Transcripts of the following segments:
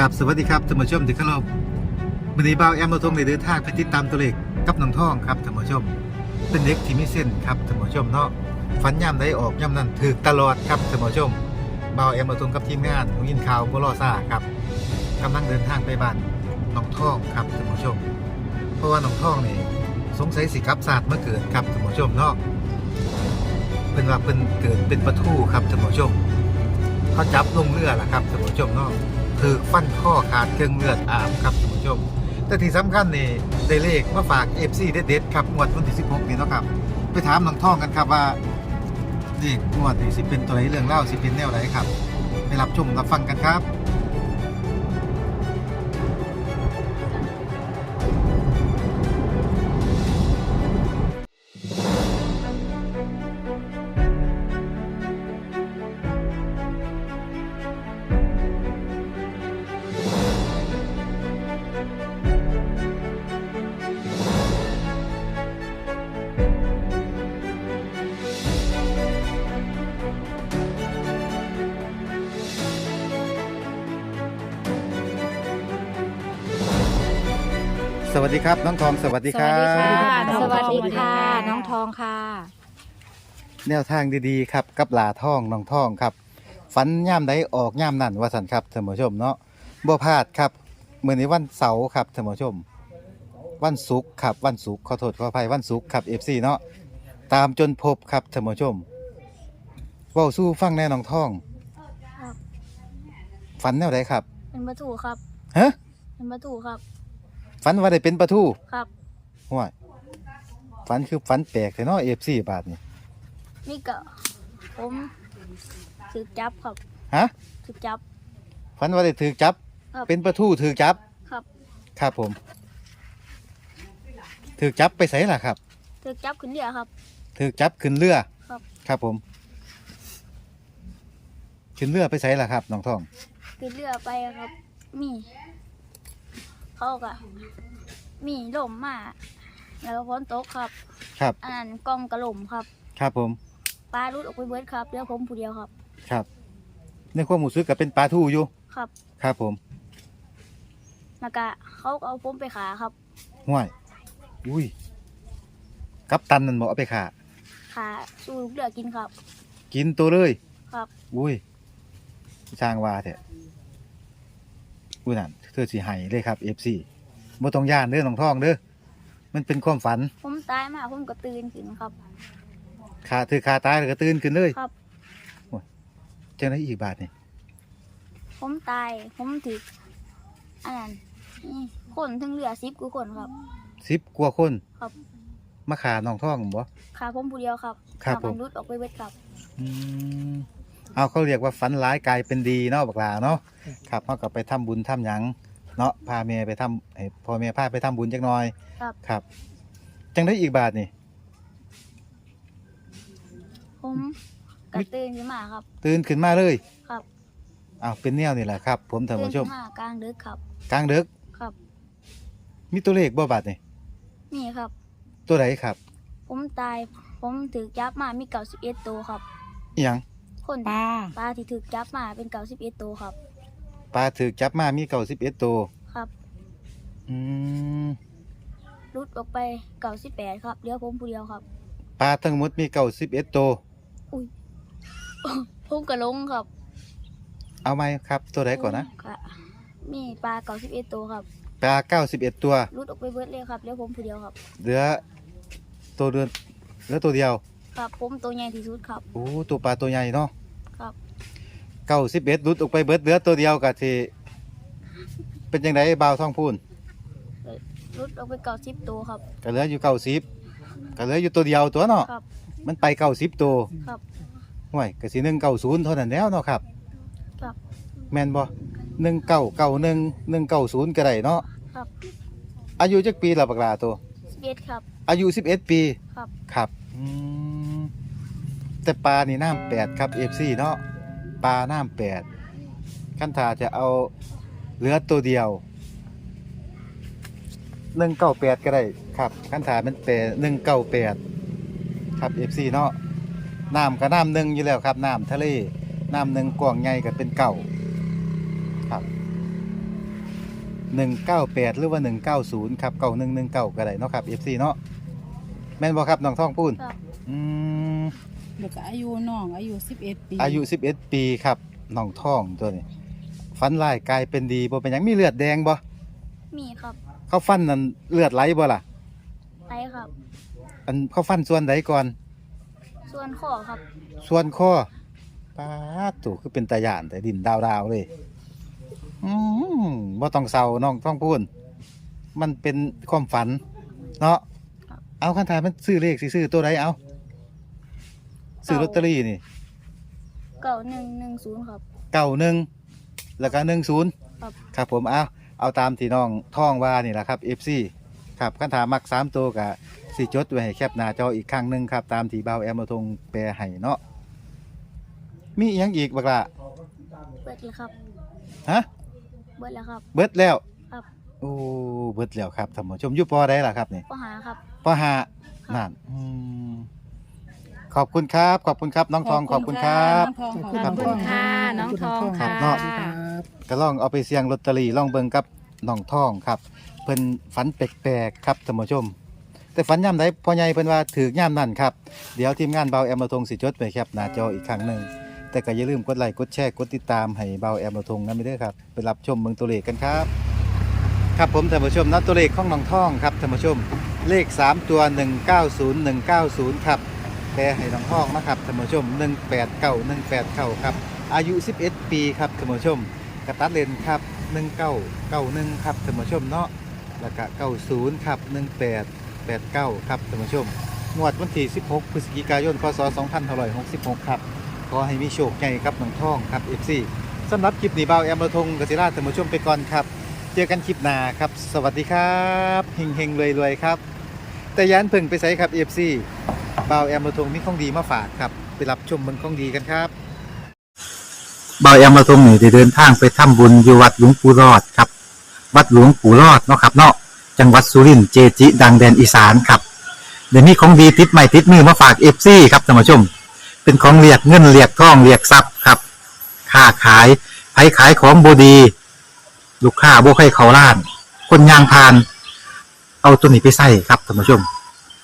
กับสวัสดีครับท่านผู้ชมที่เคารพวันนี้บ่าวแอมเราทงได้เดินทางไปติดตามตัวเลขกับน้องท่องครับท่านผู้ชม เป็นเด็กที่มีเส้นครับท่านผู้ชมเนาะฝันย่ำได้ออกย่ำนั้นถือตลอดครับท่านผู้ชมบ่าวแอมเราทงกับทีมงานของยินข่าวบลอซ่าครับกำลังเดินทางไปบ้านน้องท่องครับท่านผู้ชม เพราะว่าน้องท่องนี่สงสัยสิกลับศาสตร์มาเกิดครับท่านผู้ชมเนาะเป็นว่าเป็นเกิดเป็นประทูครับท่านผู้ชมเขาจับลงเรือล่ะครับท่านผู้ชมเนาะ ถือฟันข้อขาดเครื่องเลือดอาบครับท่านผู้ชม แต่ที่สำคัญนี่ได้เลขมาฝาก FC เด็ดๆครับงวดวันที่ 16 นี้เนาะครับ ไปถามน้องท่องกันครับว่าเลขงวดนี่สิเป็นตัวไหนเรื่องเล่าสิเป็นแนวไหนครับ ไปรับชมรับฟังกันครับ สวัสดีครับน้องทองสวัสดีครับ สวัสดีค่ะน้องสวัสดีทองค่ะค่ะ น้องทองค่ะ แนวทางดีๆครับกับหลาท่องน้องท่องครับฝันย่ามใดออกย่ามนั่นว่าสันครับท่านผู้ชมเนาะบ่พลาดครับเมื่อนี้วันเสาร์ครับท่านผู้ชม วันศุกร์ครับวันศุกร์ขอโทษขออภัยวันศุกร์ครับ FC เนาะตามจนพบครับท่านผู้ชมเว้าสู้ฟังแน่น้องท่องครับ ฝันแนวใดครับ เป็นประตูครับฮะเป็นประตูครับ ฝันว่าได้เป็นประทูครับห่วยฝันคือฝันแปลกแต่เนาะ FC บาทนี่นี่ก็ผมถือจับครับฮะถือจับ ฝันว่าได้ถือจับ ครับ เป็นประทูถือจับครับครับผมถือจับไปใส่ล่ะครับถือจับขึ้นเรือครับ ถือจับขึ้นเรือครับ ครับผม ขึ้นเรือไปใส่ล่ะครับน้องทอง ขึ้นเรือไปครับ มี เขาก็มีลมมาแล้วก็ฝนตกครับ ครับ อันนั้นกล้องกระหล่มครับครับผม ปลาลุดออกไปเบิดครับเหลือผมผู้เดียวครับ ครับ ในความหมูซึกก็เป็นปลาทูอยู่ ครับครับผมแล้วก็เขาก็เอาผมไปขาครับ ห่วย อุ้ย กับตันนั่นบอกเอาไปขาขาสู้ลูกเรือกินครับ กินตัวเลย ครับ อุ้ยช่างว่าเถอะ อุ้ยนั่นเธอสีไห้เลยครับ FC บ่ต้องย่านเด้อน้องทองเด้อมันเป็นความฝันผมตายมาผมก็ตื่นขึ้นครับ ขาถือขาตายแล้วก็ตื่นขึ้นเลยครับจังได้อีกบาทนี่ผมตาย ผมถืออันนั้นนี่คนทั้งเรือสิบกว่าคนครับ สิบกว่าคนครับ มาขาน้องท่องบ่ ขาผมผู้เดียวครับครับขาผมนรุดออกไปเวทครับ อืม เอาเขาเรียกว่าฝันร้ายกลายเป็นดีเนาะบักหลาเนาะครับเขาก็ไปทำบุญทำหยังเนาะพาแม่ไปทำให้พ่อแม่พาไปทำบุญจักหน่อยครับ ครับ จังได้อีกบาทนี่ผมกระตื่นขึ้นมาครับ ตื่นขึ้นมาเลยครับเอาเป็นแนวนี่แหละครับ ผมท่านตื่นผู้ชขึ้มนมากลางดึกครับ กลางดึกครับ มีตัวเลขบ่บาทนี่นี่ครับ ตัวไหนครับผมตาย ผมถือจับมามีเก่าสิบเอ็ดตัวครับอีหยัง คนปลาปลาที่ถือจับมาเป็นเก่าสิบเอ็ดตัวครับ ปลาถือจับมามีเก่าสิบเอ็ดตัวครับอืมรุดออกไปเก่าสิบแปดครับเหลือผมผู้เดียวครับ ปลาทั้งหมดมีเก่าสิบเอ็ดตัวผมกระลงครับเอาไหมครับ ตัวไหนก่อนนะครับมีปลาเก่าสิบเอ็ดตัวครับปลาเก้าสิบเอ็ดตัวรุดออกไปเบิดเลยครับเหลือผมผู้เดียวครับเหลือตัวเดือนเหลือตัวเดียว ครับผมตัวใหญ่ที่สุดครับ โอ้ตัวปลาตัวใหญ่เนาะครับเก้าสิบเอ็ดลุดออกไปเบิดเหลือตัวเดียวกะทีเป็นยังไงบ่าวท่องพูนรุดออกไปเก่าสิบตัวครับ ก็เหลืออยู่เก้าสิบก็เหลืออยู่ตัวเดียวตัวเนาะครับ มันไปเก้าสิบตัวครับห่วยกะสิหนึ่งเก้าศูนย์เท่านั้นแล้วเนาะครับ ครับแม่นบ่หนึ่งเก้าเก้าหนึ่งหนึ่งเก้าศูนย์ก็ได้เนาะครับอายุจักปีละบักลาตัวสิบเอ็ดครับ อายุสิบเอ็ดปีครับครับอืม แต่ปลานี่น้ำแปดครับเอฟซีเนาะปลาน้ำแปดขั้นถาจะเอาเหลือตัวเดียวหนึ่งเก้าแปดก็ได้ครับขั้นถาเป็นแปดหนึ่งเก้าแปดครับเอฟซีเนาะน้ำก็น้ำหนึ่งอยู่แล้วครับน้ำทะเลน้ำหนึ่งกว้างใหญ่ก็เป็นเก่าครับ198หรือว่า190ครับ9119ก็ได้เนาะครับ FC เนาะแม่นบ่ครับน้องทองพูนครับอืม แล้วก็อายุน้องอายุ11ปีอายุ 11 ปีครับน้องทองตัวนี้ฟันลายกลายเป็นดีบ่เป็นหยังมีเลือดแดงบ่มีครับเขาฟันนั่นเลือดไหลบ่ล่ะ ไปครับ อันเขาฟันส่วนใดก่อน ส่วนข้อครับ ส่วนคอป้าดตู่คือเป็นตาย่านแต่ดินดาวๆเลยอืมบ่ต้องเศร้าน้องต้องพูนมันเป็นความฝัน เนาะครับ เอาคันถายมันซื้อเลขสิซื้อตัวใดเอา ซื้อลอตเตอรี่นี่เก่าหนึ่งหนึ่งศูนย์ครับ เก้าหนึ่งแล้วก็หนึ่งศูนย์ครับ ครับผมเอาเอาตามที่น้องท่องว่านี่แหละครับ FC ครับคันถามมักสามตัวกับสิจดไว้ให้แคปหน้าจออีกครั้งหนึ่งครับ ตามที่เบาแอมมาทงแปลให้เนาะมีอีกยังอีกบักละเบิดแล้วครับฮะ เบิดแล้วครับ เบิดแล้วครับ โอ้เบิดแล้วครับท่านผู้ชมอยู่ปอได้ล่ะครับนี่ ก็หาครับปอหานั่นอืม ขอบคุณครับ ขอบคุณครับ น้องทองขอบคุณครับน้องทองขอบคุณค่ะน้องทองค่ะเนาะก็ลองเอาไปเสี่ยงลอตเตอรี่ลองเบิ่งกับน้องทองครับ เพิ่นฝันแปลกๆครับท่านผู้ชม แต่ฝันย่ำใดพ่อใหญ่เพิ่นว่าถือย่ำนั่นครับเดี๋ยวทีมงานเบาแอมมาทงสิจดไว้ครับหน้าจออีกครั้งหนึ่งแต่ก็อย่าลืมกดไลค์กดแชร์กดติดตามให้เบาแอมมาทงนั้นไปเด้อครับไปรับชมเบิ่งตัวเลขกันครับครับผมท่านผู้ชมนับตัวเลขของน้องทองครับท่านผู้ชมเลข 3 ตัว 190 190 ครับ แปลให้น้องทองนะครับท่านผู้ชม 189 189ครับ อายุ 11 ปีครับท่านผู้ชม กระตัดเลนครับ 1991 ครับท่านผู้ชมเนาะ แล้วก็90 ครับ 1889 ครับท่านผู้ชม งวดวันที่ 16 พฤศจิกายน พศ 2566 ครับ ขอให้มีโชคใหญ่ครับน้องทองครับ FC สำหรับคลิปนี้เบาแอมระทงกสิราท่านผู้ชมไปก่อนครับ เจอกันคลิปหน้าครับ สวัสดีครับ เฮงเฮงรวยรวยครับ แต่ยันพิ่งไปใส่ครับ FC บาวแอมระทงมีของดีมาฝากครับ ไปรับชมเมืองของดีกันครับเบาแอมมาทงนี่ได้เดินทางไปทำบุญอยู่วัดหลวงปู่รอดครับ วัดหลวงปู่รอดเนาะครับเนาะจังหวัดสุรินทร์เจจิ ดังแดนอีสานครับเดี๋ยวนี้ของดีติดใหม่ติดมือมาฝากเอฟซีครับท่านผู้ชม เป็นของเรียกเงินเรียกทองเรียกทรัพย์ครับค้าขายไผขายของบดี ลูกค้าบ่ให้เขาล้าน คนยางพาน เอาตัวนี้ไปใส่ครับท่านผู้ชม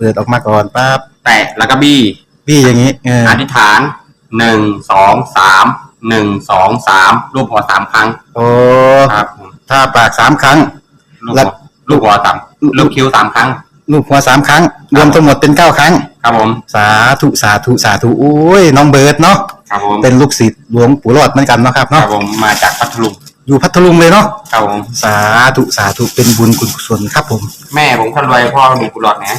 เปิดออกมาก่อนปั๊บแตะแล้วก็บี้พี่อย่างนี้เอออธิษฐานหนึ่งสองสามหนึ่งสองสามรูปหัวสามครั้งโอ้ครับผมถ้าปากสามครั้ง ลูกแล้หัววลูกหัวต่ำลูกคิ้วสามครั้ง ลูกหัวสามครั้ง รวมทั้งหมดเป็นเก้าครั้ง ครับผมสาธุสาธุสาธุโอ้ยน้องเบิร์ดเนาะครับผมเป็นลูกศิษย์หลวงปู่รอดเหมือนกันเนาะครับครัเนาะบผมมาจากพัทลุงอยู่พัทลุงเลยเนาะครับผมสาธุสาธุเป็นบุญคุณกุศลครับผม แม่ผมคนรวยพ่อมีกุหลาบนะ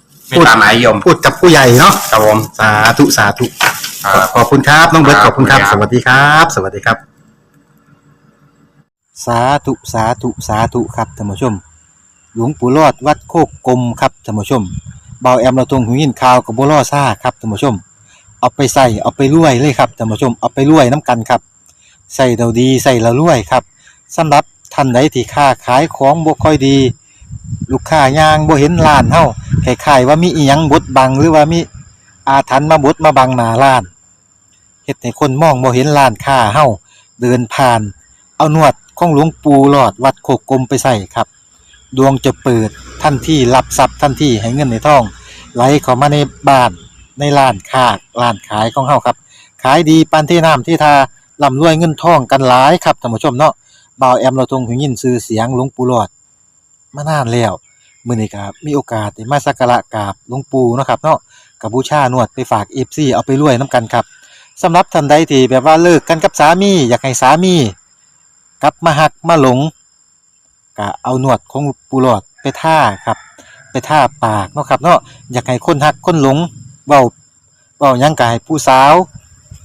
สวิไม่ตามหมายยมพูดกับผู้ใหญ่เนาะครับผมสาธุสาธุครับ ขอบคุณครับน้องเบิร์ตคขรับอบคุณครับขอบสคุณครับวัสดีครับ สวัสดีครับ สาธุสาธุสาธุครับท่านผู้ชม หลวงปู่รอดวัดโคกกลมครับท่านผู้ชมเบาแอมเราตรงหูยินข่าวกับบัวล่อซ่าครับท่านผู้ชม เอาไปใส่เอาไปรวยเลยครับท่านผู้ชมเอาไปรวยน้ำกันครับใส่เราดีใส่เรารวยครับสำหรับท่านใดที่ค้าขายของบ่ค่อยดี ลูกค้ายางบ่เห็นร้านเฮาคล้ายๆว่ามีอีหยังบดบังหรือว่ามีอาถรรพ์มาบดมาบังหน้าร้านเฮ็ดให้คนมองบ่เห็นร้านค้าเฮาเดินผ่าน เอานวดของหลวงปู่หลอดวัดโคกกลมไปใส่ครับ ดวงจะเปิดทันที่รับทรัพย์ทันที่ให้เงินในทอง ไหลเข้ามาในบ้านในร้านค้าร้านขายของเฮาครับ ขายดีปานที่น้ำที่ทาร่ำรวยเงินทองกันหลายครับท่านผู้ชมเนาะบ่าวแอมเราทรงหูยินชื่อเสียงหลวงปู่หลอด มานานแล้วมื้อนี้ก็มีโอกาสได้มาสักการะกราบหลวงปู่เนาะครับเนาะกับบูชานวดไปฝาก FC เอาไปรวยนํกันครับสำหรับท่านใดที่แบบว่าเลิกกันกับสามีอยากให้สามีกลับมาหักมาหลงก็เอาหนวดของปูหลอดไปท่าครับ ไปท่าปากเนาะครับเนาะอยากให้คนหักคนหลงเว้าเว้ายังกายผู้สาว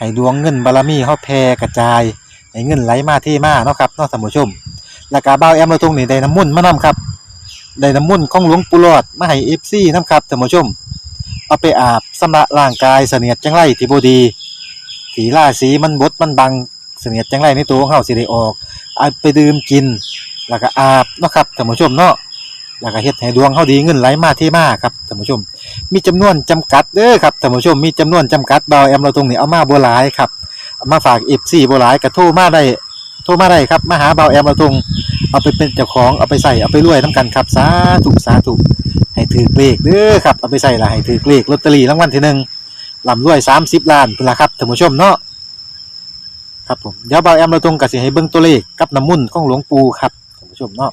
ให้ดวงเงินบารมีเฮาแผ่กระจาย ให้เงินไหลมาเทมาเนาะครับเนาะท่านผู้ชม แล้วก็เบาแอมเราทงนี่ได้น้ำมุ่นมานํครับ ได้น้ำมุ่นของหลวงปู่หลอดมาให้เอฟซีนํครับท่านผู้ชม เอาไปอาบสำระร่างกายเสนียดจังไรที่บ่ดีสีล่าสีมันบดมันบังเสนียดจังไรในตัวของเฮาสิได้ออกเอาไปดื่มกิน แล้วก็อาบเนาะครับท่านผู้ชมเนาะแล้วก็เฮ็ดให้ดวงเฮาดีเงินไหลมาเทมาครับท่านผู้ชม มีจำนวนจำกัดเด้อครับท่านผู้ชมมีจำนวนจำกัดเบาแอมเราตรงนี้เอามาบ่หลายครับมาฝาก FC บ่หลายก็โทรมาได้โทรมาได้ครับมาหาเบาแอมเราตรงเอาไปเป็นเจ้าของเอาไปใส่เอาไปรวยนํกันครับสาธุสาธุให้ถือเลขเด้อครับเอาไปใส่ละให้ถือเลขลอตเตอรี่รางวัลที่หนึ่งลำรวย30ล้านพุ่นละครับท่านผู้ชมเนาะครับผมเดี๋ยวเบาแอมเราตรงกับสิให้เบิ่งตัวเลขกับน้ำมุ่นของหลวงปู่ครับท่านผู้ชมเนาะ